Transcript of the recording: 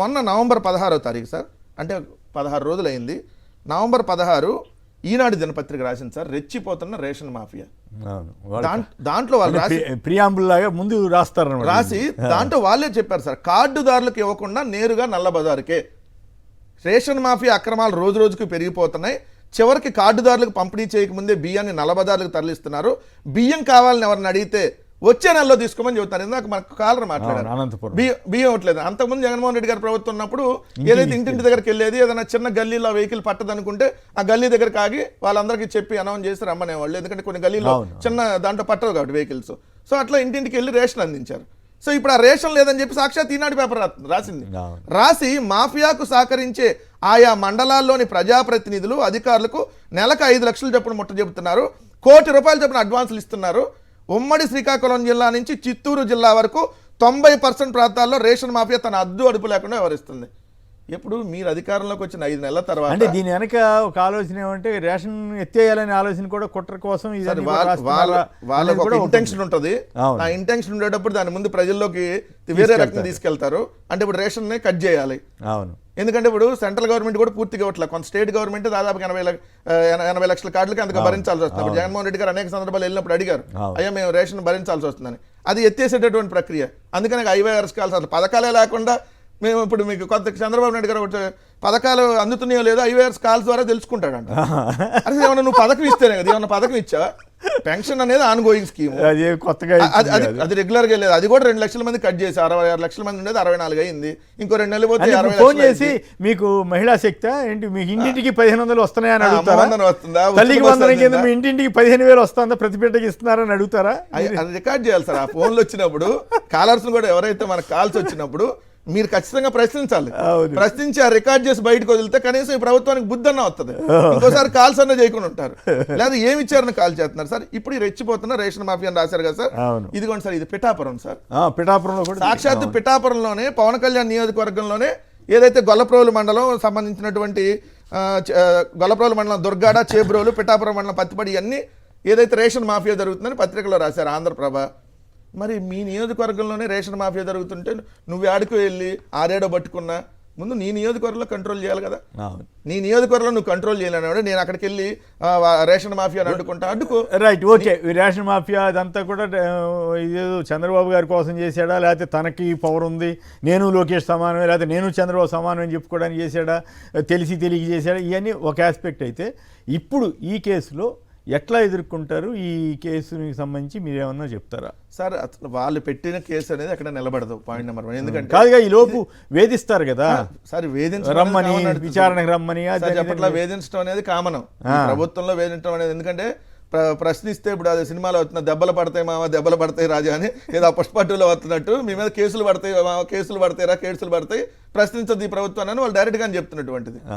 మొన్న నవంబర్ పదహారో తారీఖు సార్. అంటే పదహారు రోజులు అయింది నవంబర్ పదహారు ఈనాడు దినపత్రిక రాసింది సార్ రెచ్చిపోతున్న రేషన్ మాఫియా. దాంట్లో వాళ్ళు ప్రియాంబుల్ లాగా ముందు రాస్తారన్నమాట. రాసి దాంట్లో వాళ్ళే చెప్పారు సార్ కార్డుదారులకు ఇవ్వకుండా నేరుగా నల్ల బజారుకే రేషన్ మాఫియా అక్రమాలు రోజు రోజుకు పెరిగిపోతున్నాయి. చివరికి కార్డుదారులకు పంపిణీ చేయకముందే బియ్యాన్ని నల్ల బజార్లకు తరలిస్తున్నారు. బియ్యం కావాలని ఎవరిని అడిగితే వచ్చే నెలలో తీసుకోమని చెబుతారు. ఇందాక మనకు కాలర్ మాట్లాడారు. అనంతపురం. బియ్యం బియ్యం ఇవ్వట్లేదు అంతకుముందు జగన్మోహన్ రెడ్డి గారి ప్రభుత్వం ఉన్నప్పుడు ఏదైతే ఇంటింటి దగ్గరికి వెళ్ళేది ఏదైనా చిన్న గల్లీలో వెహికల్ పట్టదనుకుంటే ఆ గల్లీ దగ్గరికి ఆగి వాళ్ళందరికీ చెప్పి అనౌన్స్ చేసి రమ్మనేవాళ్ళు. ఎందుకంటే కొన్ని గల్లీలో. చిన్న దాంట్లో పట్టవు కాబట్టి వెహికల్స్. సో అట్లా ఇంటింటికి వెళ్ళి రేషన్ అందించారు. సో ఇప్పుడు ఆ రేషన్ లేదని చెప్పి సాక్షాత్ ఈనాడు పేపర్ రాసింది. రాసి మాఫియాకు సహకరించే ఆయా మండలాల్లోని ప్రజాప్రతినిధులు అధికారులకు నెలకు ఐదు లక్షలు చొప్పున ముట్ట చెబుతున్నారు. కోటి రూపాయలు చొప్పున అడ్వాన్సులు ఇస్తున్నారు. ఉమ్మడి శ్రీకాకుళం జిల్లా నుంచి చిత్తూరు జిల్లా వరకు తొంభై పర్సెంట్ ప్రాంతాల్లో రేషన్ మాఫియా తన అద్దు అదుపు లేకుండా వ్యవహరిస్తుంది. ఎప్పుడు మీరు అధికారంలోకి వచ్చిన ఐదు నెలల అంటే తర్వాత దీని వెనక ఒక ఆలోచన ఏమంటే రేషన్ ఎత్తేయాలనే ఆలోచన కూడా కుట్ర కోసం వాళ్ళకి ఒక ఇంటెన్షన్ ఉంటుంది. ఆ ఇంటెన్షన్ ఉండేటప్పుడు దాని ముందు ప్రజల్లోకి వేరే రకంగా తీసుకెళ్తారు. అంటే ఇప్పుడు రేషన్ కట్ చేయాలి. అవును. ఎందుకంటే ఇప్పుడు సెంట్రల్ గవర్నమెంట్ కూడా పూర్తిగా ఇవ్వట్లేదు కొంత స్టేట్ గవర్నమెంట్ దాదాపు ఎనభై ఎనభై లక్షల కార్డులకి అంతగా భరించాల్సి వస్తుంది. ఇప్పుడు జగన్మోహన్ రెడ్డి గారు అనేక సందర్భాలు వెళ్ళినప్పుడు అడిగారు. అయ్యా మేము రేషన్ భరించాల్సి వస్తుందని. అది ఎత్తేసేటటువంటి ప్రక్రియ. అందుకని ఐవైఆర్ఎస్ కాల్స్ అసలు పథకాలే లేకుండా మేము ఇప్పుడు మీకు కొత్త చంద్రబాబు నాయుడు గారు ఒకటి పథకాలు అందుతున్నాయో లేదో ఐవైఆర్ఎస్ కాల్స్ ద్వారా తెలుసుకుంటాడంట. అరే ఏమన్నా నువ్వు పథకం ఇస్తేనే కదా ఏమన్నా పథకం ఇచ్చావా? పెన్షన్ అనేది ఆన్ గోయింగ్ స్కీమ్ అది కొత్తగా అది అది కాదు. అది రెగ్యులర్గా లేదు. అది కూడా రెండు లక్షల మంది కట్ చేసి అరవై ఆరు లక్షల మంది ఉండేది అరవై నాలుగు అయింది. ఇంకో రెండు నెలలు పోతే అరవై ఫోన్ చేసి. మీకు మహిళా శక్తి ఏంటి? మీకు ఇంటింటికి పదిహేను వందలు వస్తున్నాయని అడుగుతారా? వస్తుందా? తల్లికి వందనం కింద? మీ ఇంటింటికి పదిహేను వేలు వస్తుందా? ప్రతి బిడ్డకి ఇస్తున్నారని అడుగుతారా? అది అది రికార్డ్ చేయాలి సార్. ఆ ఫోన్లు వచ్చినప్పుడు కాలర్స్ కూడా ఎవరైతే మనకు కాల్స్ వచ్చినప్పుడు మీరు ఖచ్చితంగా ప్రశ్నించాలి. ప్రశ్నించి ఆ రికార్డ్ చేసి బయటకు వదిలితే కనీసం ఈ ప్రభుత్వానికి బుద్ధి అన్న వస్తుంది ఇంకోసారి కాల్స్ అన్న చేయకుండా ఉంటారు. లేదా ఏమి ఇచ్చారని కాల్ చేస్తున్నారు. సార్ ఇప్పుడు రెచ్చిపోతున్న రేషన్ మాఫియా అని రాశారు కదా సార్. ఇదిగోండి సార్ ఇది పిఠాపురం సార్. పిఠాపురంలో కూడా సాక్షాత్తు పిఠాపురంలోనే పవన్ కళ్యాణ్ నియోజకవర్గంలోనే ఏదైతే గొల్లప్రోలు మండలం సంబంధించినటువంటి గొల్లప్రోలు మండలం దుర్గాడ చేబ్రోలు పిఠాపురం మండలం పత్తిపడి ఇవన్నీ ఏదైతే రేషన్ మాఫియా జరుగుతుందని పత్రికలో రాశారు ఆంధ్రప్రభ. మరి మీ నియోజకవర్గంలోనే రేషన్ మాఫియా జరుగుతుంటే నువ్వు ఆడికి వెళ్ళి ఆరేడో పట్టుకున్నా ముందు నీ నియోజకవర్గంలో కంట్రోల్ చేయాలి కదా? నీ నియోజకవర్గంలో నువ్వు కంట్రోల్ చేయలేనాడు నేను అక్కడికి వెళ్ళి రేషన్ మాఫియాని అడ్డుకుంటా అడ్డుకో. రైట్ ఓకే రేషన్ మాఫియా అదంతా కూడా ఇదేదో చంద్రబాబు గారి కోసం చేశాడా? లేకపోతే తనకి పవర్ ఉంది నేను లోకేష్ సమానమే లేకపోతే నేను చంద్రబాబు సమానం అని చెప్పుకోవడానికి చేశాడా? తెలిసి తెలియక చేశాడా? ఇవన్నీ ఒక ఆస్పెక్ట్ అయితే ఇప్పుడు ఈ కేసులో ఎట్లా ఎదుర్కొంటారు ఈ కేసుకి సంబంధించి మీరు ఏమన్నా చెప్తారా? సార్ అసలు వాళ్ళు పెట్టిన కేసు అనేది అక్కడ నిలబడదు పాయింట్ నెంబర్ వన్ ఎందుకంటే కాదుగా ఈ లోపు వేధిస్తారు కదా. సార్ వేధించడం రమ్మని. విచారణకు రమ్మని చెప్పట్లా వేధించడం అనేది కామన్ ప్రభుత్వంలో వేధించడం అనేది ఎందుకంటే ప్ర- ప్రశ్నిస్తే ఇప్పుడు అది సినిమాలో వస్తున్న దెబ్బలు పడతాయి మామ దెబ్బలు పడతాయి రాజా అని ఏదో పుష్పట్టులో వస్తున్నట్టు మీ మీద కేసులు పడతాయి మామ కేసులు పడతాయి రా కేసులు పడతాయి ప్రశ్నించదు ఈ ప్రభుత్వాన్ని అని వాళ్ళు డైరెక్ట్గా చెప్తున్నటువంటిది.